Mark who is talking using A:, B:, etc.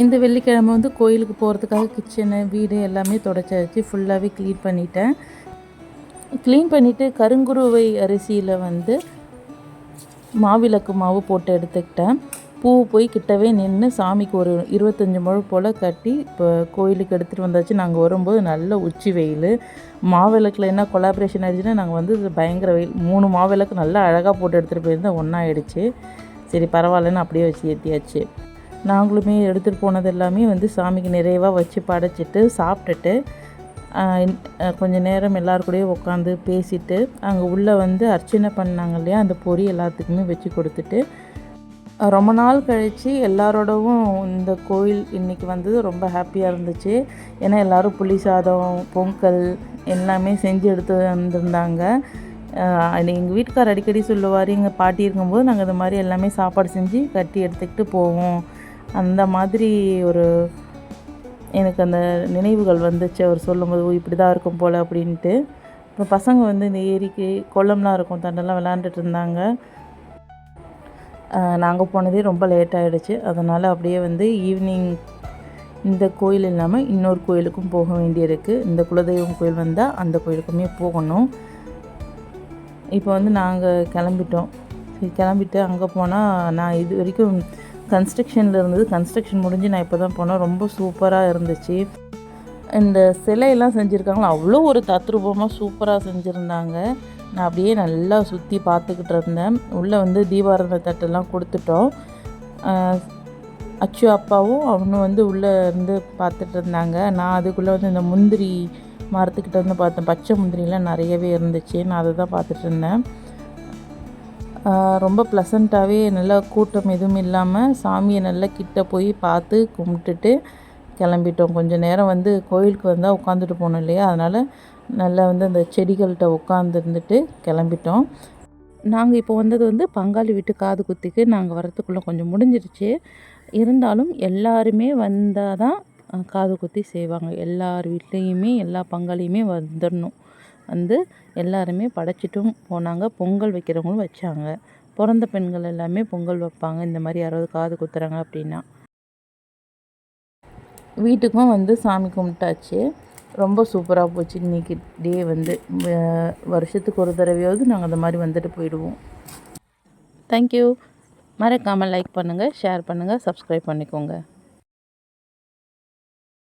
A: இந்த வெள்ளிக்கிழமை வந்து கோயிலுக்கு போகிறதுக்காக கிச்சனு வீடு எல்லாமே தொடச்சாச்சு. ஃபுல்லாகவே க்ளீன் பண்ணிட்டேன். க்ளீன் பண்ணிவிட்டு கருங்குருவை அரிசியில் வந்து மாவிளக்கு மாவு போட்டு எடுத்துக்கிட்டேன். பூ போய் கிட்டவே நின்று சாமிக்கு ஒரு இருபத்தஞ்சி முழு போல் கட்டி இப்போ கோயிலுக்கு எடுத்துகிட்டு வந்தாச்சு. நாங்கள் வரும்போது நல்ல உச்சி வெயில். மாவிளக்கில் என்ன கொலாபரேஷன் ஆயிடுச்சுன்னா நாங்கள் வந்து பயங்கர வெயில். மூணு மாவிளக்கு நல்லா அழகாக போட்டு எடுத்துகிட்டு போயிருந்தோம் ஒன்றாயிடுச்சு சரி பரவாயில்லன்னு அப்படியே வச்சு ஏற்றியாச்சு நாங்களுமே எடுத்துகிட்டு போனது எல்லாமே வந்து சாமிக்கு நிறைவாக வச்சு படைச்சிட்டு சாப்பிட்டுட்டு கொஞ்சம் நேரம் எல்லாரு கூடயும் உட்காந்து பேசிட்டு அங்கே உள்ளே வந்து அர்ச்சனை பண்ணாங்க இல்லையா அந்த பொரி எல்லாத்துக்குமே வச்சு கொடுத்துட்டு ரொம்ப நாள் கழித்து எல்லாரோடவும் இந்த கோயில் இன்றைக்கி வந்தது ரொம்ப ஹாப்பியாக இருந்துச்சு. ஏன்னா எல்லோரும் புளி சாதம் பொங்கல் எல்லாமே செஞ்சு எடுத்து வந்திருந்தாங்க. எங்கள் வீட்டுக்கார் அடிக்கடி சொல்லுவார் எங்கள் பாட்டி இருக்கும்போது நாங்கள் இந்த மாதிரி எல்லாமே சாப்பாடு செஞ்சு கட்டி எடுத்துக்கிட்டு போவோம். அந்த மாதிரி ஒரு எனக்கு அந்த நினைவுகள் வந்துச்சு. அவர் சொல்லும்போது ஓ இப்படி தான் இருக்கும் போல் அப்படின்ட்டு. இப்போ பசங்க வந்து இந்த ஏரிக்கு குளம்லாம் இருக்கும் தண்டெல்லாம் விளாண்டுட்டு இருந்தாங்க. நாங்கள் போனதே ரொம்ப லேட் ஆகிடுச்சு அதனால் அப்படியே வந்து ஈவினிங் இந்த கோயில் இல்லாமல் இன்னொரு கோயிலுக்கும் போக வேண்டியிருக்கு. இந்த குலதெய்வம் கோயில் வந்தால் அந்த கோயிலுக்குமே போகணும். இப்போ வந்து நாங்கள் கிளம்பிட்டோம். கிளம்பிட்டு அங்கே போனால் நான் இது வரைக்கும் கன்ஸ்ட்ரக்ஷனில் இருந்தது. கன்ஸ்ட்ரக்ஷன் முடிஞ்சு நான் இப்போ தான் போனேன். ரொம்ப சூப்பராக இருந்துச்சு. இந்த சிலையெல்லாம் செஞ்சுருக்காங்களா? அவ்வளோ ஒரு தத்ரூபமாக சூப்பராக செஞ்சுருந்தாங்க. நான் அப்படியே நல்லா சுற்றி பார்த்துக்கிட்டு இருந்தேன். உள்ளே வந்து தீபாராதனை தட்டெல்லாம் கொடுத்துட்டோம். அச்சு அப்பாவும் அவனும் வந்து உள்ளே இருந்து பார்த்துட்டு இருந்தாங்க. நான் அதுக்குள்ளே வந்து இந்த முந்திரி மரத்துக்கிட்ட வந்து பார்த்தேன். பச்சை முந்திரிலாம் நிறையவே இருந்துச்சு. நான் அதை தான் பார்த்துட்டு இருந்தேன். ரொம்ப ப்ளசண்ட்டாகவே நல்லா கூட்டம் எதுவும் இல்லாமல் சாமியை நல்லா கிட்ட போய் பார்த்து கும்பிட்டுட்டு கிளம்பிட்டோம். கொஞ்சம் நேரம் வந்து கோயிலுக்கு வந்தால் உட்காந்துட்டு போனோம் இல்லையா? அதனால் நல்லா வந்து அந்த செடிகள்கிட்ட உட்காந்துருந்துட்டு கிளம்பிட்டோம். நாங்கள் இப்போ வந்தது வந்து பங்காளி வீட்டு காது குத்திக்கு. நாங்கள் வரத்துக்குள்ளே கொஞ்சம் முடிஞ்சிருச்சு. இருந்தாலும் எல்லாருமே வந்தால் தான் காது குத்தி செய்வாங்க. எல்லார் வீட்லேயுமே எல்லா பங்காளியுமே வந்துடணும் வந்து எல்லாருமே படைச்சிட்டும் போனாங்க. பொங்கல் வைக்கிறவங்களும் வச்சாங்க. பிறந்த பெண்கள் எல்லாமே பொங்கல் வைப்பாங்க. இந்த மாதிரி யாராவது காது குத்துறாங்க அப்படின்னா. வீட்டுக்கும் வந்து சாமி கும்பிட்டாச்சு. ரொம்ப சூப்பராக போச்சு. இன்றைக்கி டே வந்து வருஷத்துக்கு ஒரு தடவையாவது நாங்கள் அந்த மாதிரி வந்துட்டு போயிடுவோம். தேங்க்யூ மறக்காமல் லைக் பண்ணுங்கள் ஷேர் பண்ணுங்கள் சப்ஸ்கிரைப் பண்ணிக்கோங்க.